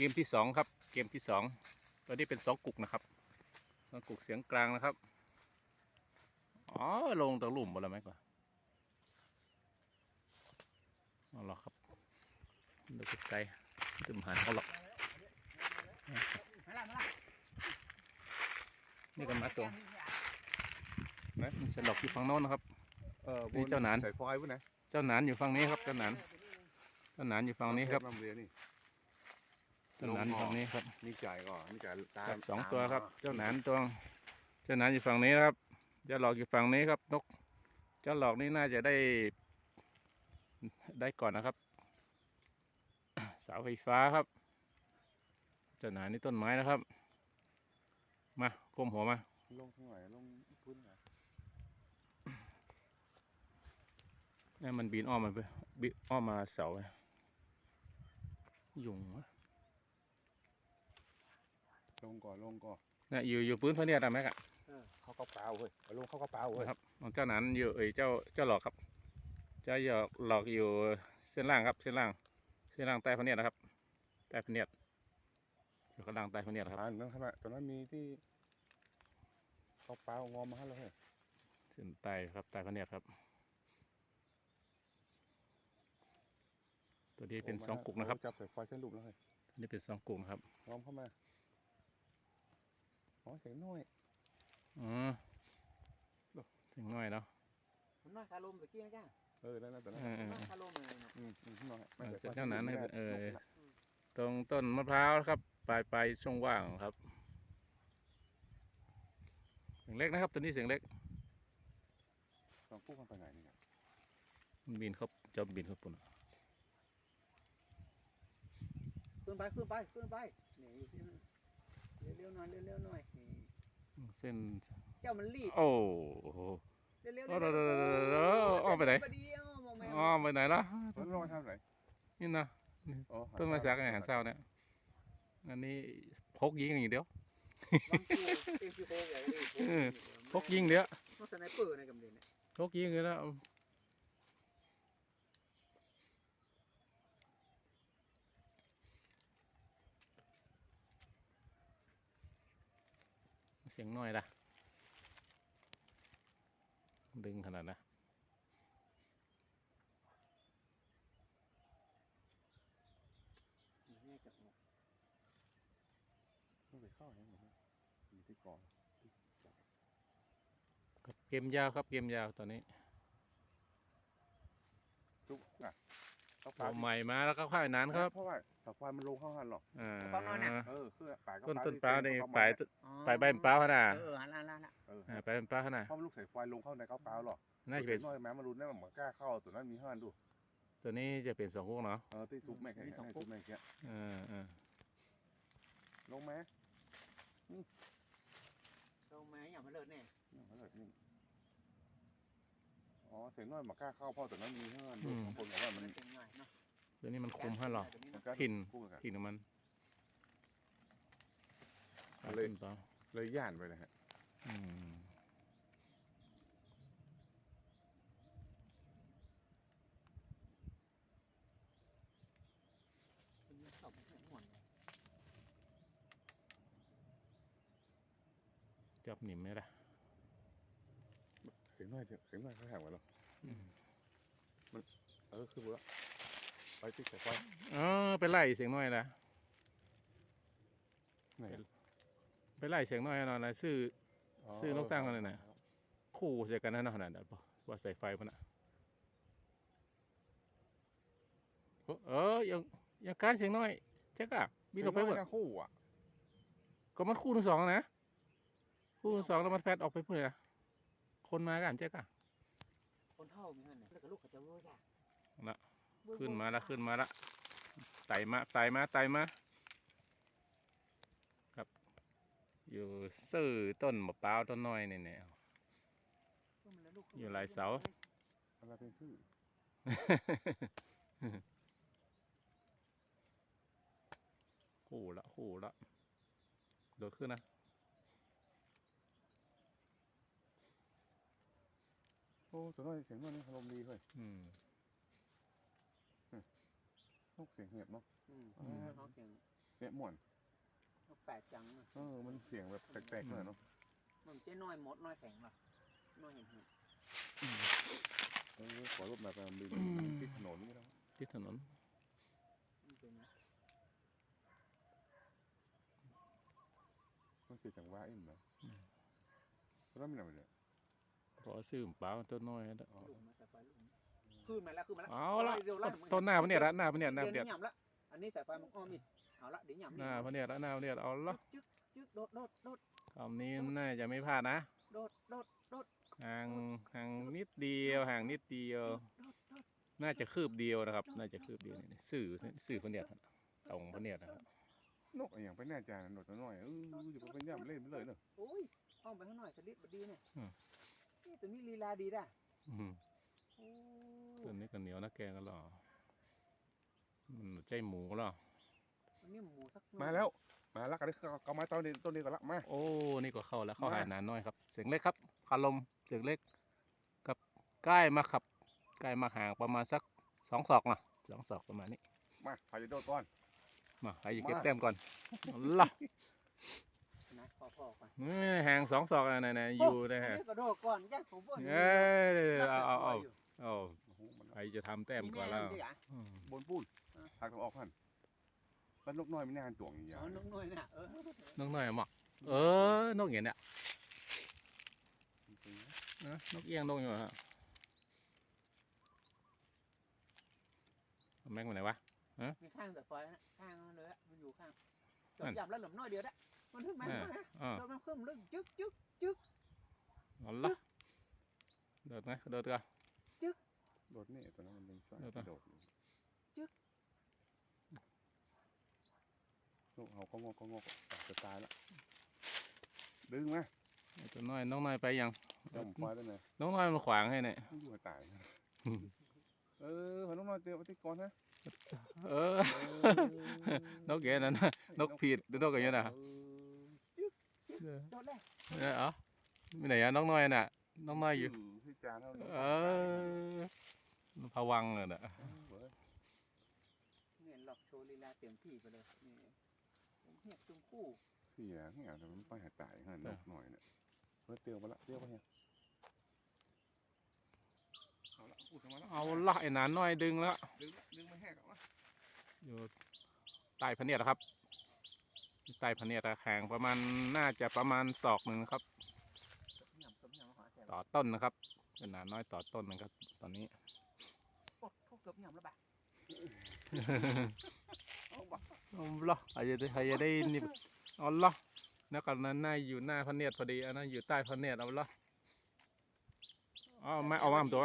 กมที่สองครับ เกมที่สองตอนนี้เป็นสองกุกนะครับสองกุกเสียงกลางนะครับ อ๋อ ลงตะลุ่มหมดแล้วไหมก่อนเอาหรอกครับดูไกลๆจะมาหาเขาหรอกนี่กันมาตัวนะมันจะหลอกอยู่ฝั่งโน้นนะครับเออนี่เจ้าหนานใส่ไฟไว้ไหนเจ้าหนานอยู่ฝั่งนี้ครับ เจ้าหนาน เจ้าหนานอยู่ฝั่งนี้ครับ น้ำเรียนนี่เจ้าหนานอยู่ฝั่งนี้ครับนี่จ่ายก่อนนี่จ่ายตาครับมสองตัวครับตมเจ้าหนานตัวเจ้าหนานอยู่ฝั่งนี้นะครับเจ้าหลอกอยู่ฝั่งนี้ครับ นก เจ้าหลอกนี่น่าจะได้ ได้ก่อนนะครับเสาไฟฟ้าครับ เจ้าหนานนี่ต้นไม้นะครับ มาก้มหัวมาลงข้างไหนลงพื้นไหนนี่มันบินอ้อมมาไปบินอ้อมมาเสาไปยุงวะ ลงก่อนลงก่อนเนี่ยอยู่อยู่พื้นพระเนี่ยอะแม็กอะเข้ากระเป๋าเว้ยเอาลงเข้ากระเป๋าเว้ยครับของเจ้าหนานอยู่เอ้ยเจ้าเจ้าหลอกครับเจ้าหยอกหลอกอยู่เส้นล่างครับเส้นล่างเส้นล่างใต้พระเนียดนะครับใต้พระเนียดอยู่ข้างล่างใต้พระเนียดครับอ่านนั่นขนาดตอนนั้นมีที่กระเป๋างอมาให้เราเฮ้ยเส้นใต้ครับใต้พระเนียดครับตัวนี้เป็นสองกุกนะครับจับใส่ไฟเส้นลูกแล้วเฮ้ยตัวนี้เป็นสองกุกนะครับล้อมเข้ามา อ๋อเสียงน้อยอืมถึงน้อยเนาะมันน้อยคาลมตะกี้นะจ้าเออนั่นนั่นตอนนั้นเออเออน้อยเออคาลมเลยนะอืมอืมน้อยเออใส่ไฟเจ้าหนานนะส้ลูกเออไม่ได้ตรงต้นมะพร้าวครับปลายปลายช่องว่างครับเสียงเล็กนะครับตัวนี้เสียงเล็กลองพูดมันไปไหนนี่ครับมันบินเขาจะบินเขาปุ่นขึ้นไปขึ้นไปขึ้นไปนี่อยู่ที่นั่น เร็วๆหน่อยเร็วๆหน่อยนี่เส้นเจ้ามันรีบโอ้โหเร็วๆโอ้โหโอ้โหโอ้โหโอ้โหอ้อมไปไหนพอดีอ้อมออกมาอ๋อไปไหนล่ะแล้วลงมาทำไหนนี่นะอ๋อต้นไม้สักอาหารเศร้าเนี่ยอันนี้พกยิงอย่างเดียวบางตัวเอ็มซีโฟบอกว่าเออพกยิงเดียวมันสไนเปอร์ในกำเนิดเนี่ยพกยิงเลยแล้ ยงน้อยล่ะดึงขนาดนะนี่กับนกไม่ไปเข้าอย่างนี้อยู่ที่ก่อนครับเกมยาวครับเกมยาวตอนนี้ทุกอะต้องเอาใหม่มาแล้วก็ค่อยนานครับเพราะว่า ตะควายมันลงเข้าหันหรอกอ่าเออคือปลายก็ต้นปลายต้นปลาในที่ปลายอ๋อปลายใบมันปลาขนาด เออหันหน้าหน้าหน้าเอออ่าปลายเป็นปลาขนาดเพราะมันลูกสายไฟลงเข้าในกระเป๋าหรอกน่าจะเป็นน้อยแม้มันรุนแน่เหมือนกล้าเข้าตัวนั้นมีห้านดูตัวนี้จะเป็นสองพวกเนาะเออที่ซุปแม่แค่ให้ซุปแม่แค่เออเออลงไหมเราแม่อย่างมันเลิศแน่อ๋อเสียงน้อยมากล้าเข้าเพราะตัวนั้นมีห้านดูบางคนบอกว่ามันมันเป็นง่ายเนาะ ตัวนี้มันคุมให้หรอกตัวนี้มันเนาะกล้าถิ่นคู่กันถิ่นของมันเลยต้นปลาเลยย่านไปเลยฮะอืมเป็นเรื่องตอบไม่หมดเลยจับหนิมไหมล่ะเสียงน้อยเสียงน้อยเขาแหงไว้หรออืมมันเออคือบุละ ไปที่สายไฟอ๋อไปไล่เสียงน้อยนะไหนไปไล่เสียงน้อยหน่อยนะซื้อซื้อนกตั้งกันเลยนะคู่เสียกันนั่นขนาดนั้นปะว่าใส่ไฟมันอะเออยังยังการเสียงน้อยเจ๊กอะบินออกไปหมดคู่อะก็มันคู่ทั้งสองนะคู่ทั้งสองแล้วมันแพทออกไปพูดเลยนะคนมากันเจ๊กอะคนเท่ามีหันเนี่ยแล้วก็ลูกเขาจะรู้จ้ะน่ะ ขึ้นมาละขึ้นมาละไต่มาไต่มาไต่มาครับ อยู่ซื่อต้นมะพร้าวต้นน้อยนี่เนี่ยอยู่หลายเสาอะไรเป็นชื่อคู่ละคู่ละโดดขึ้นนะโอ้ตัวน้อยเสียงน้อยนี่อารมณ์ดีเลยอืม นกเสียงเหียบเนาะ อืมอืม เขาเสียงเนี่ยม่วนแปลกจังอะเออมันเสียงแบบแปลกๆหน่อยเนาะมันเจ๊น้อยมดน้อยแข็งหรอน้อยเห็นเห็นเออขอรถมาไปมันบินติดถนนนี่แล้วที่ถนนมันเป็นไงมันเสียจังหวะเองนะแล้วมันอะไรเนี่ยพอซื้อเปล่าต้นน้อยแล้วลุงมาสายไฟลุง ขึ้นมาแล้วขึ้นมาแล้วเอาละเดี๋ยวไล่มึงต้นหน้าพะเนี่ยละหน้าพะเนี่ยหน้าพะเดี๋เนี่ยวยนี้หย่ำละอันนี้สายไฟมันอ้อมอีกเอาละเดี๋ยวหย่ำหน้าพะเนี่ยละหน้าพะเนี่ยเอาละจึ๊กจึ๊กโดดโดดโดดคำนี้น่าจะไม่พลาดนะโดดโดดโดดห่างห่างนิดเดียวห่างนิดเดียวโดดโดดน่าจะคืบเดียวนะครับ น่าจะคืบเดียวนี่สื่อสื่อพะเนี่ยตรงพะเนี่ยนะครับนกอะไรอย่างไปแน่ใจนะนกตัวน้อยเอออยู่ไปย่ำเล่นไปเลยเนอะโอ้ยอ้อมไปข้างหน่อยสลิดบดีเนี่ยนี่ตัวนี้ลีลาดีด้ะอืมโอ้ ตัวนี้ก็เหนียวนะแกงกันหรอมันใจหมูหรออันนี้หมูสักหน่อยมาแล้ว มาแล้วกันเลยเอามาต้นนี้ต้นนี้ก่อนละมาโอ้นี่ก็เข้าแล้วเข้ามาหายนานน้อยครับ เสียงเล็กครับคาลมเสียงเล็กกับใกล้มาครับใกล้มาห่างประมาณสักสองศอกนะสองศอกประมาณนี้ มาพายโดดก่อนมาใครจะเก็บมาแต้มก่อนล่ะนะพอพอก่อนนี่ห่างสองศอกนะนะอยู่นะฮะอันนี้กระโดดก่อนแกผมว่าเอ้ยเอาเอาเอาเอาโอ้โหมันใครจะทำแต้มก่อนแล้วอืมบนปูนทางตะวันออกพันแล้วนกน้อยไม่น่าตัวอย่างเงี้ยอ๋อน้องน้อยน่ะเออนกน้อยอะหมอกเออนกเงี้ยเนี่ยนะนกเอี้ยงนกอยู่ฮะเอาแม็กมาไหนวะมีข้างแต่ไฟนะข้างเลยอะมันอยู่ข้างนั่นจับแล้วหล่มน้อยเดียวนะมันถึงมันอ่านะอ่าโดนมันขึ้นลึกจึ๊กจึ๊กเอาละเดินไหมเดินกัน โดดนี่ตัวนั้นมันเป็นสายโดดปะโดดนกเขาก็งอกก็งอกจะตายแล้วดึงมาไอ้ตัวน้อยน้องน้อยไปยังจำไฟได้ไหมน้องน้อยมันขวางให้เนี่ยไม่อยู่ให้ตายนะเออขอน้องน้อยเตียวไปที่ก่อนนะเออนกเงี้ยนั่นน่ะนกผิดหรือนกอย่างเงี้ยนะเออโดนเลยเออเอาไม่ไหนอะน้องน้อยน่ะ น้องน้อยอยู่ที่จานเท่านี้เออ พะวังเลยน่ะเว้ยเนี่ยหลอกโชว์ลีลาเต็มที่ไปเลยนี่ผมเหียบจุงคู่เสียเนี่ยแต่มันไปหาตายขนาดนกหน่อยเนี่ยเฮ้ยเตียวมาละเตียวมาเนี่ยเอาละพูดมาแล้วเอาละไอ้หนานน้อยดึงแล้วดึงดึงมาแหกออกมาอยู่ใต้พะเนียดครับอยู่ใต้พะเนียดแข็งประมาณน่าจะประมาณศอกหนึ่งครับหย่ำกับหย่ำขอแสบต่อต้นนะครับเป็นหนานน้อยต่อต้นนะครับ ตอนนี้ บหย่ำแล้วบ่ะอาบ่เอาละใครจะได้ใครจะได้นี่เอาละนักกันนั้นน่าอยู่หน้าพระเนียดพอดีอันนั้นอยู่ใต้พระเนียดเอาละเอไม่เอามาทำตัว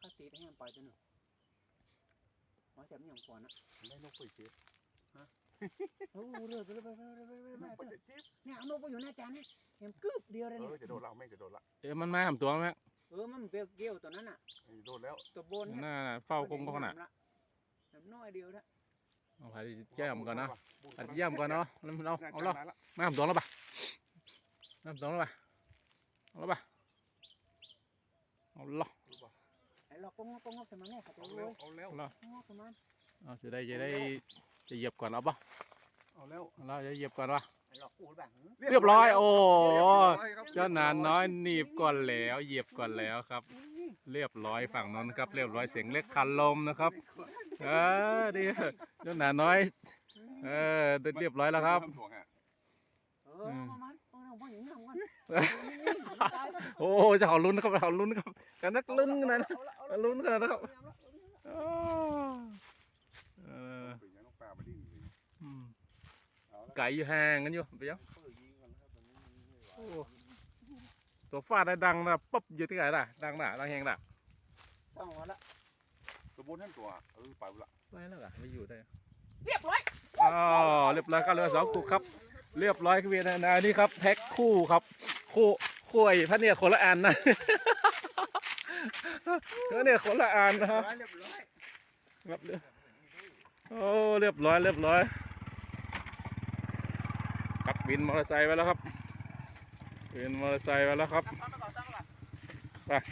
ข้าตีได้ให้มันปล่อยตัวหนึ่งหมอแสบหย่ำก่อนนะได้นกไปเจ็บฮะโอ้โหเรื่อยไปเรื่อยไปเรื่อยไปเรื่อยไปเนี่ยเอานกไปอยู่หน้าจานนี่เห็นกึ๊บเดียวเลยเนี่ยจะโดดละไม่จะโดดละเอ๊ะมันมาทำตัวไหม ออมันเปรี้ยวเกี้ยวตัวนั้นน่ะไอ้โดดแล้วตัวบนหน้าน่ะเฝ้ากงก็ขนาดแบบน้อยเดียวนะเอาไปย่ำก่อนนะอัดย่ำก่อนเนาะแล้วเอาเอาละละมาทำตัวแล้วปะมาทำตัวแล้วปะเอาละปะเอาละไอ้เราก็งอกก็งอกสมันเนี่ยเขาจะเอารู้แล้วเว้ยเอาแล้วเอาละงอกสมันเอาจะได้จะได้จะเหยียบก่อนเอาปะเอาแล้วเอาละจะเหยียบก่อนวะ ไอ้เรากูแบบเรียบร้อยโอ้เรียบร้อยครับเจ้านานน้อยหนีบก่อนแล้วเหยียบก่อนแล้วครับ เรียบร้อยฝั่งนั้นครับ เรียบร้อยเสียงเล็กคันลมนะครับเออดีเจ้านานน้อยเออเรียบร้อยแล้วครับ ทำถ่วงฮะเออมามันเออเราพ่อหญิงทำกันโอ้จะเขาลุ้นครับเขาลุ้นครับกันนักลุ้นกันนะลุ้นกันนะครับอ้าวเออ เป็นยังนกปลามาดิ้นเลย อืม เอาละ ไก่อยู่ห่างกันอยู่ไปยังเปิดยิงกันนะครับตอนนี้ไม่ไหวโอ้ตัวฟาดได้ดังนะปั๊บอยู่ที่ไหนล่ะดังน่ะดังแหงน่ะต้องมาละตัวบนท่านตัวเออไปละไปแล้วอะไม่อยู่ได้เรียบร้อยอ๋อเรียบร้อยครับเรือสองคู่ครับ เรียบร้อยครับเวียนนานี่ครับแพ็คคู่ครับ คู่คู่ไอ้พระเนี่ยคนละอันนะพระเนี่ยคนละอันนะครับเรียบร้อยครับเรียบโอ้เรียบร้อยเรียบร้อยครับ วินมอเตอร์ไซค์ไปแล้วครับวินมอเตอร์ไซค์ไปแล้วครับตั้งก่อนตั้งก่อน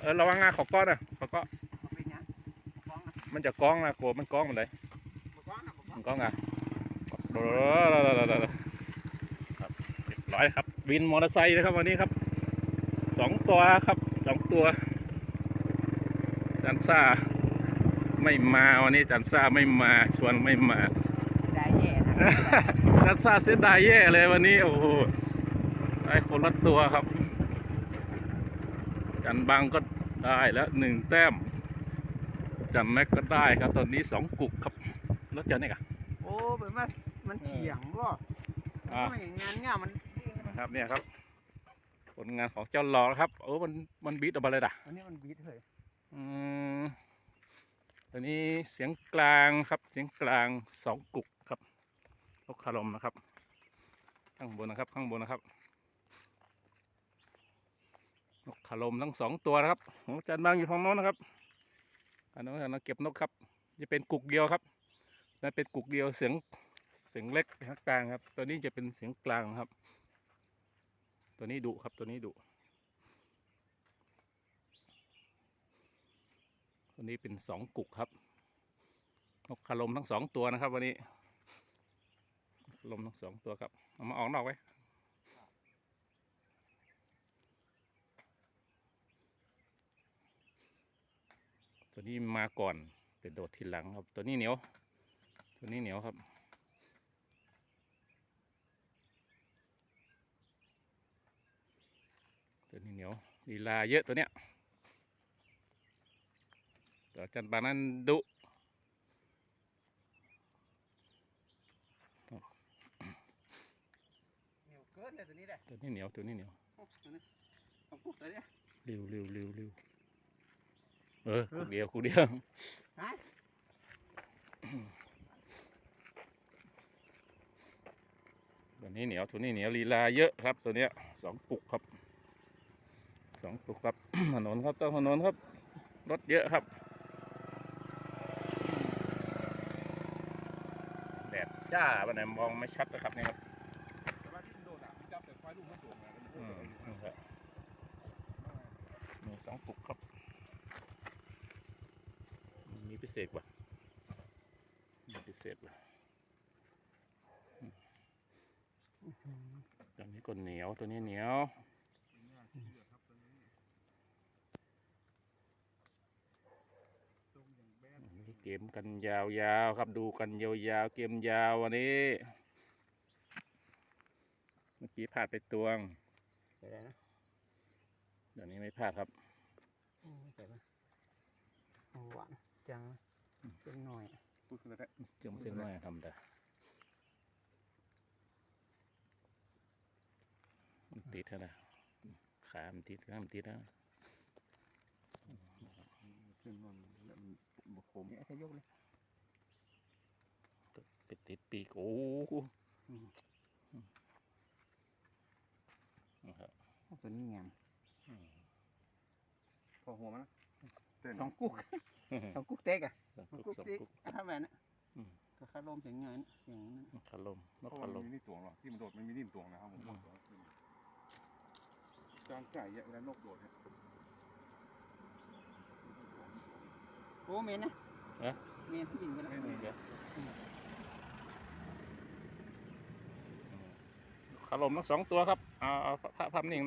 เออระวังงาขอก้อนนะขอก้อนเอาไปนะฟ้อนะมันจะก้องนะโกรธมันก้องมันเลยเกล้องอะครับเรียบร้อยครับ วินมอเตอร์ไซค์นะครับวันนี้ครับสองตัวครับสองตัว จันซ่าไม่มาวันนี้จันซ่าไม่มาชวนไม่มาได้แย่นะ จันซ่าเสียดายแย่เลยวันนี้ โอ้โหได้คนละตัวครับ จันบังก็ได้แล้วหนึ่งแต้ม จันแม็กก็ได้ครับ ตอนนี้สองกุกครับรถจันนี่กะโอ้แบบว่ามันเฉียงบ่อ่ามันอย่างงานง่ามันดิ้งมันครับเนี่ยครับ ผลงานของเจ้าหลอกครับโอ้มันมันบีทออกมาเลยด่ะอันนี้มันบีทเลยอืมตอนนี้เสียงกลางครับเสียงกลางสองกุกครับ นกคารมนะครับ ข้างบนนะครับ ข้างบนนะครับนกคารมทั้งสองตัวนะครับของอาจารย์บางอยู่ฝั่งโน้นนะครับอันนั้นเราเก็บนกครับ จะเป็นกุกเดียวครับนั่นเป็นกุกเดียวเสียงเสียงเล็กข้างกลางครับ ตัวนี้จะเป็นเสียงกลางครับ ตัวนี้ดุครับตัวนี้ดุตัวนี้เป็นสองกุกครับนกคารมทั้งสองตัวนะครับ วันนี้ นกคารมทั้งสองตัวครับ เอามาออกนอกไว้ตัวนี้มาก่อน แต่โดดทีหลังครับ ตัวนี้เหนียว ตัวนี้เหนียวครับตัวนี้เหนียวลีลาเยอะตัวเนี้ยตัวจันปานั้นดุ เหนียวเกินเลย ตัวนี้แหละตัวนี้เหนียวตัวนี้เหนียวโอ้ตัวนี้เอากุ๊กตัวเนี้ยเร็วเร็วเร็วเร็วเออคูเดียวคูเดียวฮะตัวนี้เหนียวตัวนี้เหนียวลีลาเยอะครับ ตัวเนี้ยสองปุกครับสองปุกครับถนนครับเจ้าถนนครับรถเยอะครับแดดจ้าวันไหนมองไม่ชัดนะครับนี่ครับ แต่ว่าที่มันโดนอะมันจับแต่ควายลูกมันโดนไงมันโด อื น มนี่ครับมี สองปุกครับมีพิเศษป่ะมีพิเศษป่ะตัวนี้ก็เหนียวตัวนี้เหนียวอันนี้เกมกันยาวๆครับดูกันยาวๆเกมยาววันนี้ เมื่อกี้พลาดไปตวงใส่ได้นะเดี๋ยวนี้ไม่พลาดครับโอ้ ใส่มาโอ้หวานจังเป็นหน่อยพูดขึ้นแล้วจงเส้นน้อยทำได้มันติดเท่านะขามันติดขามันติดนะขึ้นนอนแล้วมันบกคมเนี่ยใช้ยกเลยไปติดปีกโอ้โหนะครับโอ้ตัวนี้งามพ อหัวมันนะเต้นสองกุ๊กสองกุ๊กเต็กอะสองสองกุ๊กุ๊กกสองเต็กกุ๊กถ้าแบบนั้นอืมก็คาลมเสียงเงินเสียงนั้นนกขลมนเพกราะขว่าลมันม มีนี่ตวงหรอที่มันโดดมันมีนี่ตวงนะครับผมบอกก่อนจานไก่เนี่ยเวลานกโดดเนี่ยโอ้เมนนะเมนยิงไปแล้วนี่เดี๋ยวขลมทั้งสองตัวครับเอาเอาภาพภาพนิ่งนะ